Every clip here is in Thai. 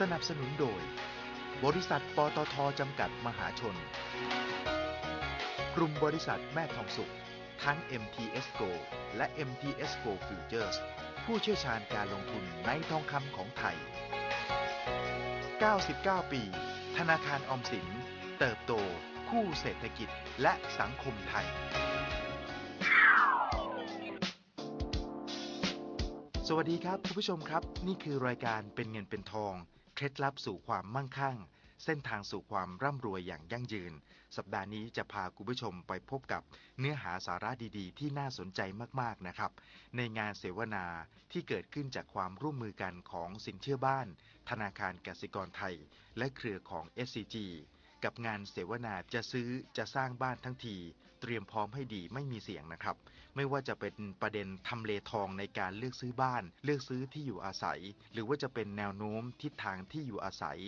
สนับสนุนโดย บริษัทปตทจำกัดมหาชน กลุ่มบริษัทแม่ทองสุข ทั้ง MTS GO และ MTS GO Futures ผู้เชี่ยวชาญการลงทุนในทองคำของไทย 99 ปี ธนาคารออมสิน เติบโต คู่เศรษฐกิจและสังคมไทย สวัสดีครับคุณผู้ชมครับ นี่คือรายการเป็นเงินเป็นทอง เคล็ดลับสู่ความมั่งคั่ง เส้นทางสู่ความร่ำรวยอย่างยั่งยืน สัปดาห์นี้จะพาคุณผู้ชมไปพบกับเนื้อหาสาระดีๆ ที่น่าสนใจมากๆนะครับ ในงานเสวนาที่เกิดขึ้นจากความร่วมมือกันของสินเชื่อบ้าน ธนาคารกสิกรไทย และเครือของ SCG กับงานเสวนาจะซื้อจะสร้างบ้านทั้งที เตรียมพร้อมให้ดีไม่มีเสียงนะครับ ไม่ว่าจะเป็นประเด็นทำเลทองในการเลือกซื้อบ้าน เลือกซื้อที่อยู่อาศัย หรือว่าจะเป็นแนวโน้มทิศทางที่อยู่อาศัย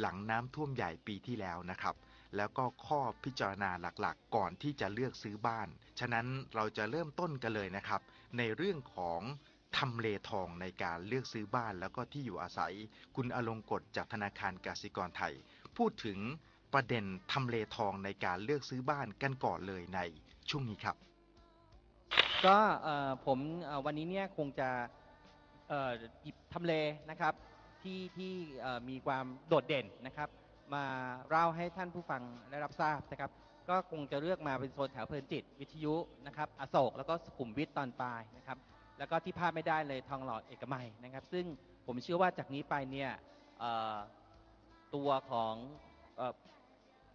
หลังน้ำท่วมใหญ่ปีที่แล้วนะครับ แล้วก็ข้อพิจารณาหลักๆ ก่อนที่จะเลือกซื้อบ้าน ฉะนั้นเราจะเริ่มต้นกันเลยนะครับ ในเรื่องของทำเลทองในการเลือกซื้อบ้านแล้วก็ที่อยู่อาศัย คุณอลงกฎจากธนาคารกสิกรไทย พูดถึง ประเด็นทำเลทองในการเลือกซื้อบ้านกันก่อนเลยในช่วงนี้ครับ ก็ผมวันนี้เนี่ยคงจะหยิบทำเลนะครับที่ที่มีความโดดเด่นนะครับ มาเล่าให้ท่านผู้ฟังได้รับทราบนะครับ ก็คงจะเลือกมาเป็นโซนแถวเพลินจิต วิทยุนะครับอโศกแล้วก็สุขุมวิทตอนปลายนะครับ แล้วก็ที่พลาดไม่ได้เลยทองหล่อเอกมัยนะครับ ซึ่งผมเชื่อว่าจากนี้ไปเนี่ยตัวของ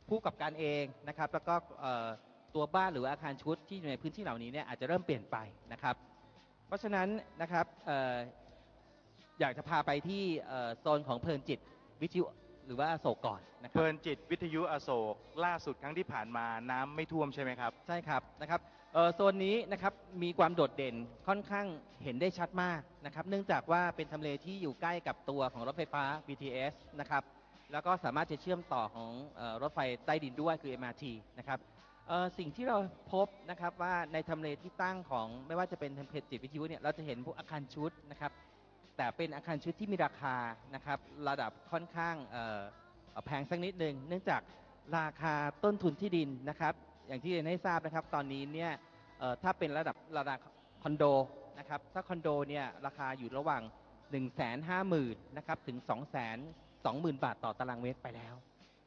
ผู้กับการเองนะครับ แล้วก็เอ่อตัวบ้านหรือว่าอาคารชุดที่อยู่ในพื้นที่เหล่านี้เนี่ยอาจจะเริ่มเปลี่ยนไปนะครับ เพราะฉะนั้นนะครับเอ่ออยากจะพาไปที่เอ่อโซนของเพลินจิตวิทยุหรือว่าอโศกก่อนนะคเพรับลินจิตวิทยุอโศกล่าสุดครั้งที่ผ่านมาน้ำไม่ท่วมใช่ไหมครับ ใช่ครับนะครับเอ่อโซนนี้นะครับมีความโดดเด่นค่อนข้างเห็นได้ชัดมากนะครับ เนื่องจากว่าเป็นทำเลที่อยู่ใกล้กับตัวของรถไฟฟ้า BTS นะครับ แล้วก็สามารถจะเชื่อมต่อของออรถไฟใต้ดินด้วยคือ MRT นะครับสิ่งที่เราพบนะครับว่าในทำเลที่ตั้งของไม่ว่าจะเป็นทำเพจจิตวิทยุเนี่ยเราจะเห็นพวกอาคารชุดนะครับแต่เป็นอาคารชุดที่มีราคานะครับระดับค่อนข้างแพงสักนิดหนึ่งเนื่องจากราคาต้นทุนที่ดินนะครับ อย่างที่เรียนให้ทราบนะครับ ตอนนี้เนี่ยถ้าเป็นระดับระดับคอนโดนะครับถ้าคอนโดเนี่ยราคาอยู่ระหว่าง 1 5 0 0 0 0นะครับถึง2 2 0 0 0 20,000 บาทต่อตารางเมตรไปแล้ว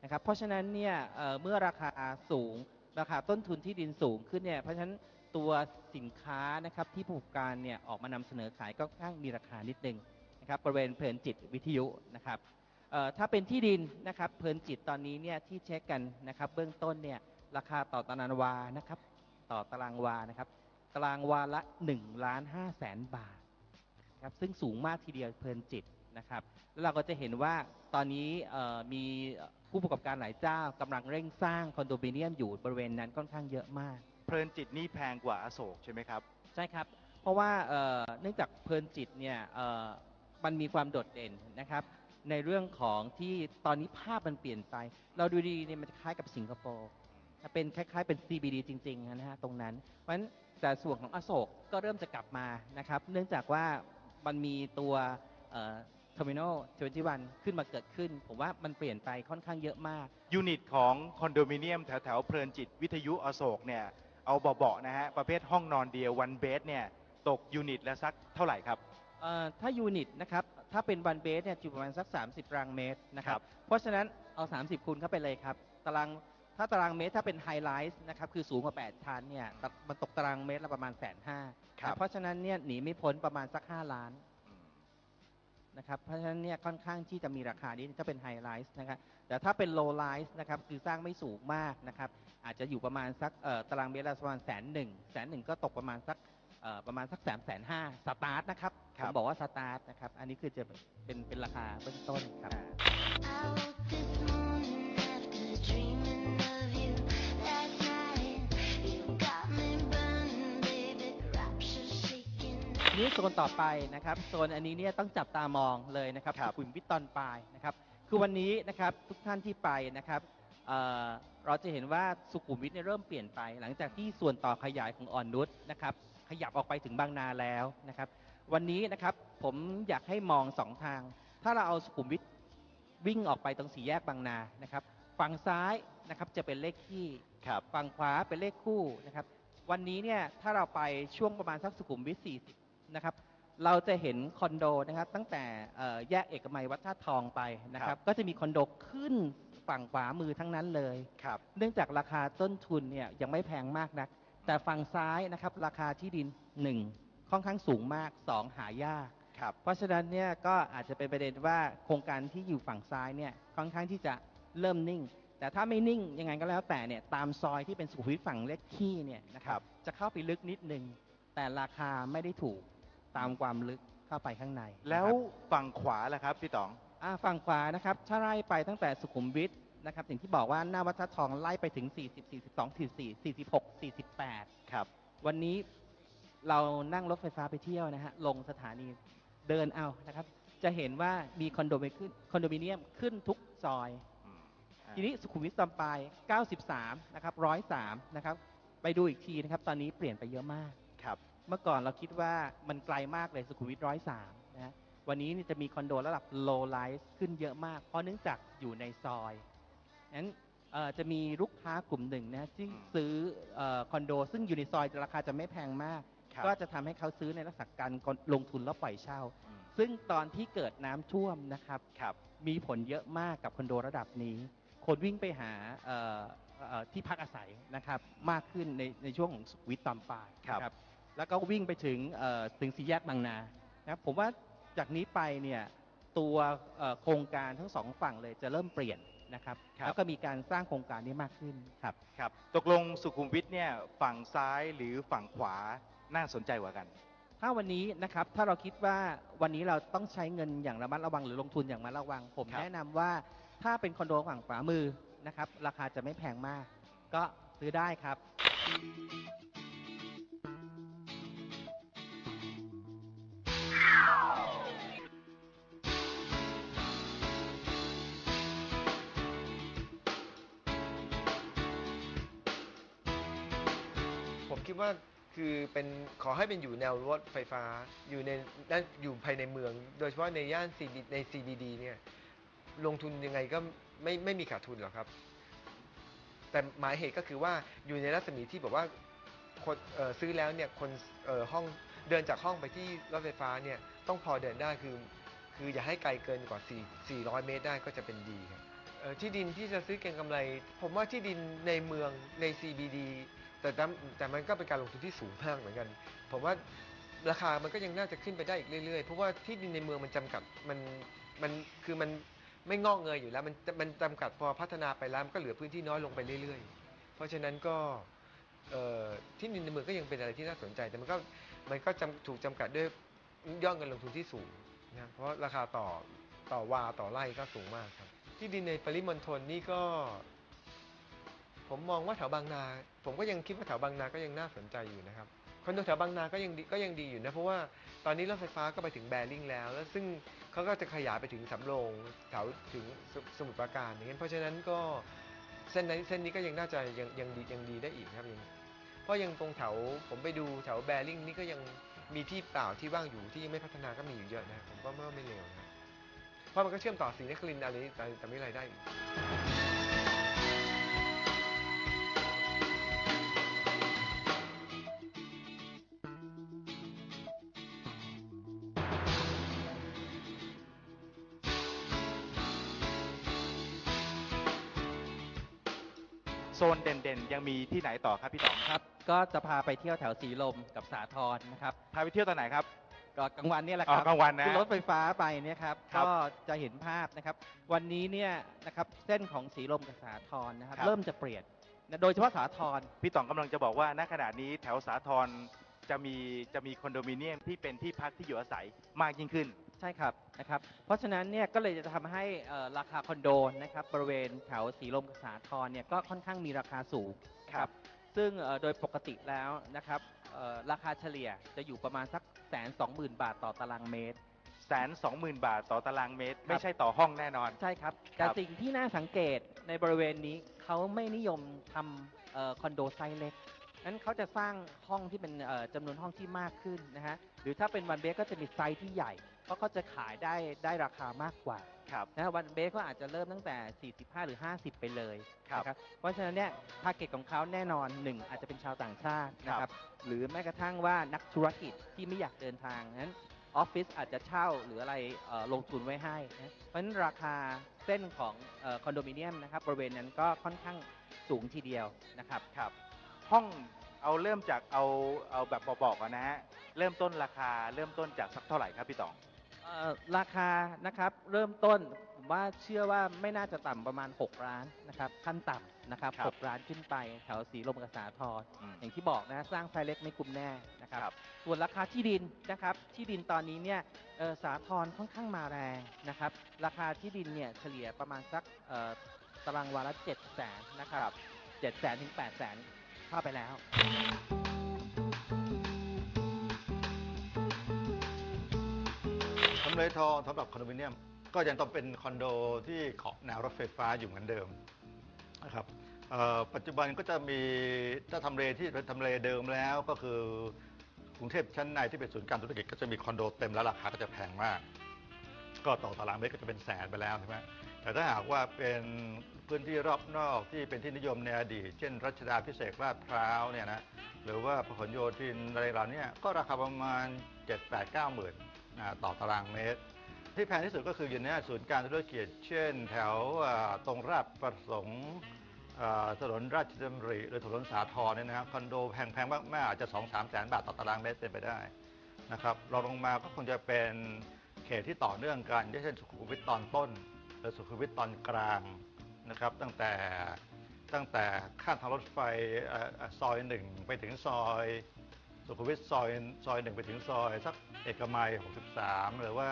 นะครับเพราะฉะนั้นเนี่ยเเมื่อราคาสูงราคาต้นทุนที่ดินสูงขึ้นเนี่ยเพราะฉะนั้นตัวสินค้านะครับที่ผู้ประกอบการเนี่ยออกมานำเสนอขายก็ค่อนข้างมีราคานิดนึงนะครับบริเวณเพลินจิตวิทยุนะครับถ้าเป็นที่ดินนะครับเพลินจิตตอนนี้เนี่ยที่เช็คกันนะครับเบื้องต้นเนี่ยราคาต่อตารางวานะครับต่อตารางวานะครับตารางวาละ1ล้าน5แสนบาทนะครับซึ่งสูงมากทีเดียวเพลินจิต นะครับแล้วเราก็จะเห็นว่าตอนนี้เอ่อมีผู้ประกอบการหลายเจ้ากำลังเร่งสร้างคอนโดมิเนียมอยู่บริเวณนั้นค่อนข้างเยอะมาก เพลินจิตนี่แพงกว่าอโศกใช่ไหมครับ ใช่ครับ เพราะว่าเอ่อเนื่องจากเพลินจิตเนี่ยเอ่อมันมีความโดดเด่นนะครับ ในเรื่องของที่ตอนนี้ภาพมันเปลี่ยนไป เราดูดีเนี่ยมันจะคล้ายกับสิงคโปร์เป็นคล้าย ๆ เป็น CBD จริงๆนะฮะตรงนั้น เพราะฉะนั้นแต่ส่วนของอโศกก็เริ่มจะกลับมานะครับ เนื่องจากว่ามันมีตัว เทอร์มินอล21 ขึ้นมาเกิดขึ้น ผมว่ามันเปลี่ยนไปค่อนข้างเยอะมาก ยูนิตของคอนโดมิเนียมแถวแถวๆเพลินจิตวิทยุอโศกเนี่ยเอาเบาๆนะฮะ ประเภทห้องนอนเดียววันเบสเนี่ยตกยูนิตละสักเท่าไหร่ครับ เอ่อถ้ายูนิตนะครับ ถ้าเป็นวันเบสเนี่ยอยู่ประมาณสัก 30ตารางเมตรนะครัครับบเพราะฉะนั้นเอา 30 คูณเข้าไปเลยครับ ตาราง ถ้าตารางเมตรถ้าเป็นไฮไลท์นะครับ คือสูงกว่า 8 ชั้นเนี่ยตะมันตกตารางเมตรละประมาณแสนห้าครับ เพราะฉะนั้นเนี่ยหนีไม่พ้นประมาณสัก 5 ล้านอืม นะครับเพราะฉะนั้นเนี่ยค่อนข้างที่จะมีราคานี้ถ้าเป็นไฮไลท์นะครับแต่ถ้าเป็นโลไลท์นะครับคือสร้างไม่สูงมากนะครับอาจจะอยู่ประมาณสักเอ่อตารางเมตรละประมาณแสนหนึ่งแสนหนึ่งก็ตกประมาณสักเอ่อประมาณสักสามแสนห้าสตาร์ทนะครับครัผบมบอกว่าสตาร์ทนะครับอันนี้คือจะเป็นเป็นราคาเบื้องต้นครับ นี้โซนต่อไปนะครับโซนอันนี้เนี่ยต้องจับตามองเลยนะครับครับสุขุมวิทตอนปลายนะครับคือวันนี้นะครับทุกท่านที่ไปนะครับเอ่อเราจะเห็นว่าสุขุมวิทเนี่ยเริ่มเปลี่ยนไป หลังจากที่ส่วนต่อขยายของอ่อนนุชนะครับขยับออกไปถึงบางนาแล้วนะครับวันนี้นะครับผมอยากให้มองสองทาง ถ้าเราเอาสุขุมวิทวิ่งออกไปตรงสี่แยกบางนานะครับฝั่งซ้ายนะครับจะเป็นเลขที่ครับฝั่งขวาเป็นเลขคู่นะครับวันนี้เนี่ยถ้าเราไปช่วงประมาณสักสุขุมวิท40 นะครับเราจะเห็นคอนโดนะครับตั้งแต่เอ่อแยกเอกมัยวัดท่าทองไปนะคครัรับบก็จะมีคอนโดขึ้นฝั่งขวามือทั้งนั้นเลยครับเนื่องจากราคาต้นทุนเนี่ยยังไม่แพงมากนัก แต่ฝั่งซ้ายนะครับราคาที่ดิน 1 ค่อนข้างสูงมาก 2 หายากครับเพราะฉะนั้นเนี่ยก็อาจจะเป็นประเด็นว่าโครงการที่อยู่ฝั่งซ้ายเนี่ยค่อนข้างที่จะเริ่มนิ่ง แต่ถ้าไม่นิ่งยังไงก็แล้วแต่เนี่ยตามซอยที่เป็นสุขุมวิทฝั่งเลขที่เนี่ยนะคครัรับบจะเข้าไปลึกนิดนึงแต่ราคาไม่ได้ถูก ตามความลึกเข้าไปข้างในนะครับ แล้วฝั่งขวาล่ะครับพี่ต๋อง อ่าฝั่งขวานะครับถ้าไล่ไปตั้งแต่สุขุมวิทนะครับอย่างที่บอกว่าหน้าวัดท่าทองไล่ไปถึง 40 42 44 46 48ครับวันนี้เรานั่งรถไฟฟ้าไปเที่ยวนะฮะลงสถานีเดินเอานะครับ จะเห็นว่ามีคอนโดมิขึ้นคอนโดมิเนียมขึ้นทุกซอย อืมอ่าทีนี้สุขุมวิทซอยปลาย93 นะครับ 103 นะครับ ไปดูอีกทีนะครับ ตอนนี้เปลี่ยนไปเยอะมากครับ เมื่อก่อนเราคิดว่ามันไกลมากเลยสุขุมวิทร้อยสามนะฮะวันนี้นี่จะมีคอนโดระดับ low rise ขึ้นเยอะมาก เพราะเนื่องจากอยู่ในซอยนั้นเอ่อจะมีลูกค้ากลุ่มหนึ่งนะที่อืมซื้อเออคอนโด ซึ่งอยู่ในซอยราคาจะไม่แพงมากครับก็จะทำให้เขาซื้อในลักษณะการลงทุนแล้วปล่อยเช่าอืมซึ่งตอนที่เกิดน้ำท่วมนะครับครับมีผลเยอะมากกับคอนโดระดับนี้ คนวิ่งไปหาเอ่อเอ่อที่พักอาศัยนะครับมากขึ้นในในช่วงของสุขวิทตอนปลายครับนะ แล้วก็วิ่งไปถึงเอ่อถึงสี่แยกบางนานะครับผมว่าจากนี้ไปเนี่ยตัวเอ่อโครงการทั้งสองฝั่งเลยจะเริ่มเปลี่ยนนะครับครับแล้วก็มีการสร้างโครงการนี้มากขึ้นครับครับตกลงสุขุมวิทเนี่ยฝั่งซ้ายหรือฝั่งขวาน่าสนใจกว่ากัน ถ้าวันนี้นะครับถ้าเราคิดว่าวันนี้เราต้องใช้เงินอย่างระมัดระวังหรือลงทุนอย่างระมัดระวัง ผมครับแนะนำว่าถ้าเป็นคอนโดฝั่งขวามือนะครับราคาจะไม่แพงมาก ก็ซื้อได้ครับ ผมคิดว่าคือเป็นขอให้เป็นอยู่แนวรถไฟฟ้าอยู่ในด้านอยู่ภายในเมือง โดยเฉพาะในย่าน CB ใน CBD เนี่ยลงทุนยังไงก็ไม่ไม่มีขาดทุนหรอกครับ แต่หมายเหตุก็คือว่าอยู่ในรัศมีที่แบบว่าคนเอ่อซื้อแล้วเนี่ยคนเอ่อห้อง เดินจากห้องไปที่รถไฟฟ้าเนี่ยต้องพอเดินได้คือ คืออย่าให้ไกลเกินกว่า 4 400 เมตรได้ก็จะเป็นดีครับเอ่อที่ดินที่จะซื้อเก็งกำไร ผมว่าที่ดินในเมืองใน CBD แต่แต่แต่มันก็เป็นการลงทุนที่สูงมากเหมือนกัน ผมว่าราคามันก็ยังน่าจะขึ้นไปได้อีกเรื่อยๆ เพราะว่าที่ดินในเมืองมันจำกัดมันมันคือมันไม่งอกเงยอยู่แล้วมันมันจำกัดพอพัฒนาไปแล้วมันก็เหลือพื้นที่น้อยลงไปเรื่อยๆ เพราะฉะนั้นก็เอ่อที่ดินในเมืองก็ยังเป็นอะไรที่น่าสนใจ แต่มันก็ มันก็จำถูกจำกัดด้วยยอดเงินลงทุนที่สูงนะเพราะราคาต่อต่อวาต่อไร่ก็สูงมากครับ ที่ดินในปริมณฑลนี่ก็ ผมมองว่าแถวบางนา ผมก็ยังคิดว่าแถวบางนาก็ยังน่าสนใจอยู่นะครับคอนโดแถวบางนาก็ยังดีก็ยังดีอยู่นะเพราะว่าตอนนี้รถไฟฟ้าก็ไปถึงแบริ่งแล้ว แล้วซึ่งเขาก็จะขยายไปถึงสำโรงแถวถึงสสมุทรปราการอย่างนี้นเพราะฉะนั้นก็เส้นนี้เส้นนี้ก็ยังน่าจะยังยังดียังดีได้อีกครับยัง เพราะยังตรงแถวผมไปดูแถวแบริ่งนี่ก็ยังมีที่เปล่าที่ว่างอยู่ที่ยังไม่พัฒนาก็มีอยู่เยอะนะผมก็ไม่ว่าไม่เลวนะเพราะมันก็เชื่อมต่อสีนครินทร์อะไรแต่แต่ไม่ไรได้อีกโซนเด่นๆ ยังมีที่ไหนต่อครับพี่ต๋องครับ ก็จะพาไปเที่ยวแถวสีลมกับสาทรนะครับพาไปเที่ยวตอนไหนครับ ก็กลางวันเนี่ยแหละคอ๋รัอบกลางวันนะขึ้นรถไฟฟ้าไปเนี่ยครับครับก็จะเห็นภาพนะครับ วันนี้เนี่ยนะครับเส้นของสีลมกับสาทรนะครับครับ เริ่มจะเปลี่ยนนะโดยเฉพาะสาทร พี่ต๋องกำลังจะบอกว่าณขณะนี้แถวสาทรจะมีจะมีคอนโดมิเนียมที่เป็นที่พักที่อยู่อาศัยมากยิ่งขึ้น ใช่ครับนะครับเพราะฉะนั้นเนี่ยก็เลยจะทำให้เอ่อราคาคอนโดนะครับบริเวณแถวสีลมกับสาทรเนี่ยก็ค่อนข้างมีราคาสูงนะครับ ซึ่งเอ่อโดยปกติแล้วนะครับเอ่อราคาเฉลี่ยจะอยู่ประมาณสักแสนสองหมื่นบาทต่อตารางเมตร แสนสองหมื่นบาทต่อตารางเมตรครับไม่ใช่ต่อห้องแน่นอน ใช่ครับคแต่รับสิ่งที่น่าสังเกตในบริเวณนี้เขาไม่นิยมทำเอ่อคอนโดไซส์เล็ก นั้นเขาจะสร้างห้องที่เป็นเอ่อจำนวนห้องที่มากขึ้นนะฮะหรือถ้าเป็นวันเบสก็จะมีไซส์ที่ใหญ่ เพราะเขาจะขายได้ได้ราคามากกว่าครับนะวันเบสก็อาจจะเริ่มตั้งแต่ 45 หรือ 50 ไปเลยครับนะเพราะฉะนั้นเนี่ยทาร์เก็ตของเขาแน่นอนหนึ่งอาจจะเป็นชาวต่างชาตินะคครัรับบหรือแม้กระทั่งว่านักธุรกิจที่ไม่อยากเดินทางนั้นออฟฟิศอาจจะเช่าหรืออะไรเอ่อลงทุนไว้ให้นะเพราะฉะนั้นราคาเส้นของเอ่อคอนโดมิเนียมนะครับบริเวณนั้นก็ค่อนข้างสูงทีเดียวนะครับครับ ห้องเอาเริ่มจากเอาเอาแบบบอกๆก่อนนะฮะเริ่มต้นราคาเริ่มต้นจากสักเท่าไหร่ครับพี่ต๋อง เอ่อราคานะครับเริ่มต้นผมว่าเชื่อว่าไม่น่าจะต่ำประมาณ 6 ล้านนะครับขั้นต่ำนะครับครับ6ล้านขึ้นไปแถวสีลมกบสาทรอืมอย่างที่บอกนะสร้างไซส์เล็กไม่คุ้มแน่นะครับครับ ส่วนราคาที่ดินนะครับที่ดินตอนนี้เนี่ยเอ่อสาทรค่อนข้างมาแรงนะครับราคาที่ดินเนี่ยเฉลี่ยประมาณสักเอ่อตารางวาละ7 0 0แสนนะครับ7 0 0แสนถึง8 0 0แสนเข้าไปแล้ว ทำเลทองสำหรับคอนโดมิเนียม ก็ยังต้องเป็นคอนโดที่เกาะแนวรถไฟฟ้าอยู่เหมือนเดิมนะครับเอ่อปัจจุบันก็จะมีถ้าทำเลที่เป็นทำเลเดิมแล้วก็คือกรุงเทพชั้นในที่เป็นศูนย์การธุรกิจก็จะมีคอนโดเต็มแล้วราคาก็จะแพงมาก ก็ต่อตารางเมตรก็จะเป็นแสนไปแล้วใช่ไหม แต่ถ้าหากว่าเป็นพื้นที่รอบนอกที่เป็นที่นิยมในอดีต เช่น รัชดาพิเศษกลาดพร้าวเนี่ยนะหรือว่าพหลโยธินอะไรเหล่านี้ก็ราคาประมาณ 7 8 9หมื่นต่อตารางเมตร ที่แพงที่สุดก็คืออยู่ในศูนย์การธุรกิจเช่น แถวตรงราชประสงค์ถนนราชดำริหรือถนนสาทรเนี่ยนะครับคอนโดแพงๆมากๆอาจจะ 2 3 แสนบาทต่อตารางเมตรเป็นไปได้นะครับเรองลงมาก็คงจะเป็นเขตที่ต่อเนื่องกันเช่นสุขุมวิทตอนต้น สุขุมวิทตอนกลางนะครับตั้งแต่ตั้งแต่ข้ามทางรถไฟออซอยหนึ่งไปถึงซอยสุขุมวิทซอยซอยหนึ่งไปถึงซอยสักเอกมัย 63 หรือว่า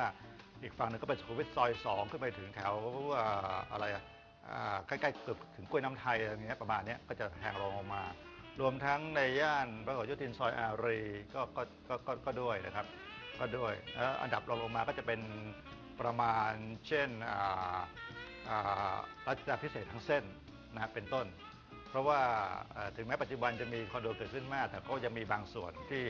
อีกฝั่งหนึ่งก็เป็นสุขุมวิทซอย 2 ขึ้นไปถึงแถวอ่าอะไรอะอ่าใกล้ๆเกือบถึงกล้วยน้ำไทยอะไรเงี้ยประมาณเนี้ยก็จะแพงรองลงมา รวมทั้งในย่านพระหลโยธินซอยอารีก็ก็ก็ก็ก็ด้วยนะครับ ก็ด้วยแล้วอันดับรองลงมาก็จะเป็น ประมาณเช่นรัชดาพิเศษทั้งเส้นนะครับเป็นต้น เพราะว่าถึงแม้ปัจจุบันจะมีคอนโดเกิดขึ้นมาก แต่ก็จะมีบางส่วนที่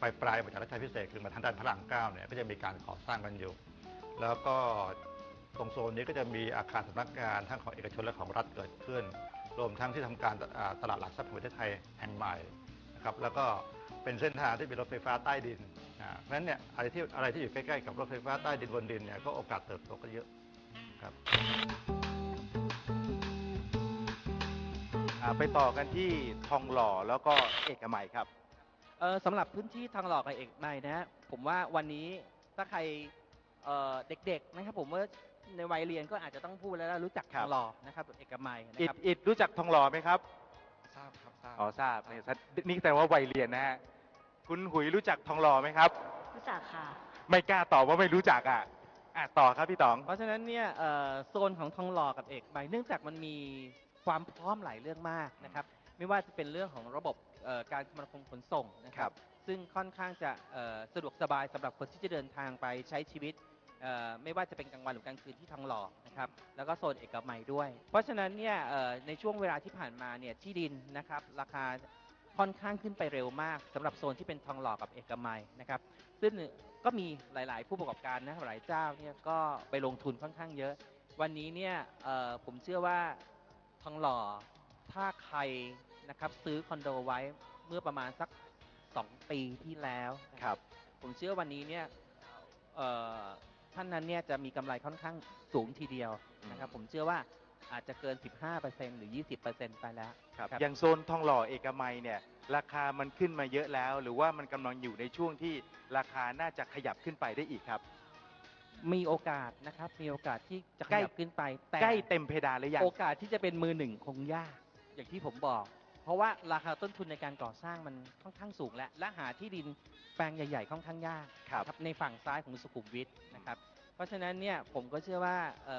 ไปปลายมาจากรัชดาพิเศษคือมาทางด้านพระรามเก้าเนี่ยก็จะมีการก่อสร้างกันอยู่ แล้วก็ตรงโซนนี้ก็จะมีอาคารสำนักงานทั้งของเอกชนและของรัฐเกิดขึ้น รวมทั้งที่ทำการตลาดหลักทรัพย์แห่งประเทศไทยแห่งใหม่นะครับแล้วก็เป็นเส้นทางที่มีรถไฟฟ้าใต้ดิน เพราะฉะนั้นเนี่ยอะไรที่อะไรที่อยู่ใกล้ๆกับรถไฟฟ้าใต้ดินบนดินเนี่ยก็โอกาสเติบโตก็เยอะครับอ่าไปต่อกันที่ทองหล่อแล้วก็เอกมัยครับ เออสำหรับพื้นที่ทางหลอกกับเอกมัยนะฮะผมว่าวันนี้ถ้าใครเอ่อเด็กๆนะครับผมว่าในวัยเรียนก็อาจจะต้องพูดแล้วนะรู้จักครัทาบ งหลอกนะครับเอกมัยนะอิคดรับอิดรู้จักทองหล่อไหมครับทราบครับทราบอ๋อทราบเนี่ยนี่แต่ว่าวัยเรียนนะฮะ คุณหุยรู้จักทองหล่อไหมครับ รู้จักค่ะ ไม่กล้าตอบว่าไม่รู้จักอะอะต่อครับพี่ต๋อง เพราะฉะนั้นเนี่ยเอ่อโซนของทองหล่อกับเอกมัยเนื่องจากมันมีความพร้อมหลายเรื่องมากนะครับ ไม่ว่าจะเป็นเรื่องของระบบเอ่อการคมนาคมขนส่งนะคครัรับ บ ซึ่งค่อนข้างจะเอ่อสะดวกสบายสำหรับคนที่จะเดินทางไปใช้ชีวิตเอ่อไม่ว่าจะเป็นกลางวันหรือกลางคืนที่ทองหล่อนะครับแล้วก็โซนเอกมัยด้วย เพราะฉะนั้นเนี่ยเอ่อในช่วงเวลาที่ผ่านมาเนี่ยที่ดินนะครับราคา ค่อนข้างขึ้นไปเร็วมากสำหรับโซนที่เป็นทองหล่อกับเอกมัยนะครับซึ่งก็มีหลาย ๆ ผู้ประกอบการนะหลายเจ้าเนี่ยก็ไปลงทุนค่อนข้างเยอะ วันนี้เนี่ยเอ่อผมเชื่อว่าทองหล่อถ้าใครนะครับซื้อคอนโดไว้เมื่อประมาณสัก 2 ปีที่แล้วนะครับผมเชื่อวันนี้เนี่ยเอ่อท่านนั้นเนี่ยจะมีกำไรค่อนข้างสูงทีเดียวนะครับผมเชื่อว่า อาจจะเกิน 15%หรือ 20%ไปแล้วครับครับอย่างโซนทองหล่อเอกมัยเนี่ยราคามันขึ้นมาเยอะแล้ว หรือว่ามันกำลังอยู่ในช่วงที่ราคาน่าจะขยับขึ้นไปได้อีกครับ มีโอกาสนะครับมีโอกาสที่จะขใกล้ยับขึ้นไปแต่ใกล้เต็มเพดานหรือยังโอกาสที่จะเป็นมือหนึ่งคงยาก อย่างที่ผมบอก เพราะว่าราคาต้นทุนในการก่อสร้างมันค่อนข้างสูงและและหาที่ดินแปลงใหญ่ๆค่อนข้างยากครับนะในฝั่งซ้ายของสุขุมวิทนะครับเพราะฉะนั้นเนี่ยผมก็เชื่อว่าเอ่อ